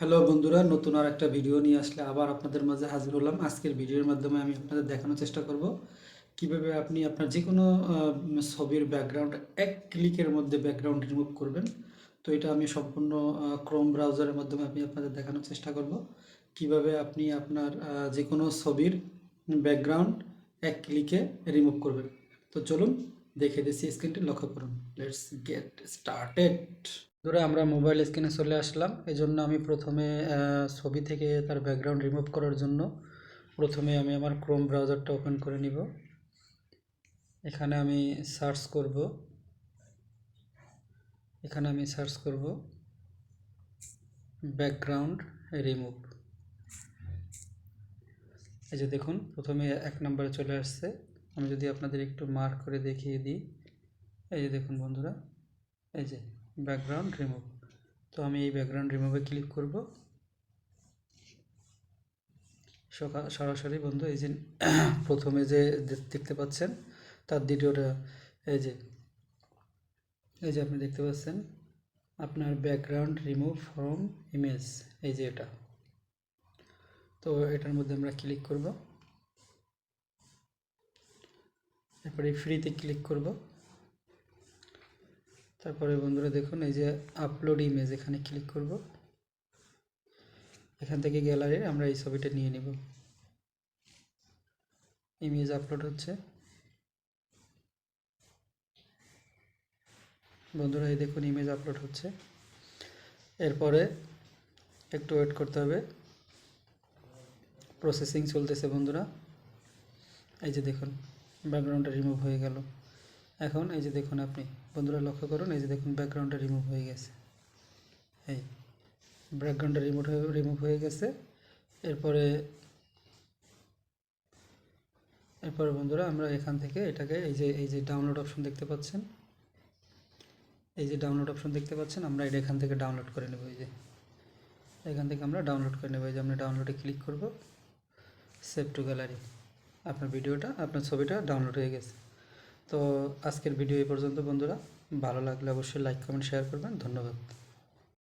Hello বন্ধুরা, নতুন আর একটা ভিডিও নিয়ে আসলে আবার আপনাদের মাঝে হাজির হলাম। আজকের ভিডিওর মাধ্যমে আমি আপনাদের দেখানোর চেষ্টা করব। কীভাবে আপনি আপনার যে কোনো ছবির ব্যাকগ্রাউন্ড এক ক্লিকের মধ্যে ব্যাকগ্রাউন্ড রিমুভ করবেন। তো এটা আমি সম্পূর্ণ ক্রোম ব্রাউজারের মাধ্যমে আমি আপনাদের দেখানোর চেষ্টা করব। কীভাবে আপনি আপনার যে কোনো ছবির ব্যাকগ্রাউন্ড এক ক্লিকে রিমুভ করবেন। তো চলুন দেখে দিচ্ছি স্ক্রিনটি লক্ষ্য করুন। লেটস গেট স্টার্টেড ধরে আমরা মোবাইল স্ক্রিনে চলে আসলাম। এই জন্য আমি প্রথমে ছবি থেকে তার ব্যাকগ্রাউন্ড রিমুভ করার জন্য প্রথমে আমি আমার ক্রোম ব্রাউজারটা ওপেন করে নিব। এখানে আমি সার্চ করব। এখানে আমি সার্চ করব। ব্যাকগ্রাউন্ড রিমুভ এই যে দেখুন, প্রথমে এক নম্বরে চলে আসছে। আমি যদি আপনাদের একটু মার্ক করে দেখিয়ে দিই। এই যে দেখুন বন্ধুরা, এই যে ব্যাকগ্রাউন্ড রিমুভ তো আমি এই ব্যাকগ্রাউন্ড রিমুভে ক্লিক করব। সরাসরি বন্ধু, এই যে প্রথমে যে দেখতে পাচ্ছেন, তার দ্বিতীয়টা, এই যে এই যে আপনি দেখতে পাচ্ছেন, আপনার ব্যাকগ্রাউন্ড রিমুভ ফ্রম ইমেজ এই যে এটা। তো এটার মধ্যে আমরা ক্লিক করব। এরপরে ফ্রিতে ক্লিক করব। তারপরে বন্ধুরা দেখুন, এই যে আপলোড ইমেজ এখানে ক্লিক করব। এখান থেকে গ্যালারির আমরা এই ছবিটা নিয়ে নিব। ইমেজ আপলোড হচ্ছে। বন্ধুরা এই দেখুন ইমেজ আপলোড হচ্ছে। এরপরে একটু ওয়েট করতে হবে। প্রসেসিং চলতেছে বন্ধুরা। এই যে দেখুন ব্যাকগ্রাউন্ডটা রিমুভ হয়ে গেল। এখন এই যে দেখুন আপনি, বন্ধুরা লক্ষ্য করুন, এই যে দেখুন ব্যাকগ্রাউন্ডটা রিমুভ হয়ে গেছে। এই ব্যাকগ্রাউন্ডটা রিমুভ হয়ে রিমুভ হয়ে গেছে। এরপরে এরপরে বন্ধুরা আমরা এখান থেকে এটাকে এই যে এই যে ডাউনলোড অপশন দেখতে পাচ্ছেন। এই যে ডাউনলোড অপশন দেখতে পাচ্ছেন, আমরা এটা এখান থেকে ডাউনলোড করে নেব, এই যে। এখান থেকে আমরা ডাউনলোড করে নেব, এই যে আমরা ডাউনলোডে ক্লিক করব। সেভ টু গ্যালারি আপনার ভিডিওটা, আপনার ছবিটা ডাউনলোড হয়ে গেছে। তো আজকের ভিডিও এই পর্যন্ত বন্ধুরা। ভালো লাগলে অবশ্যই লাইক কমেন্ট শেয়ার করবেন। ধন্যবাদ।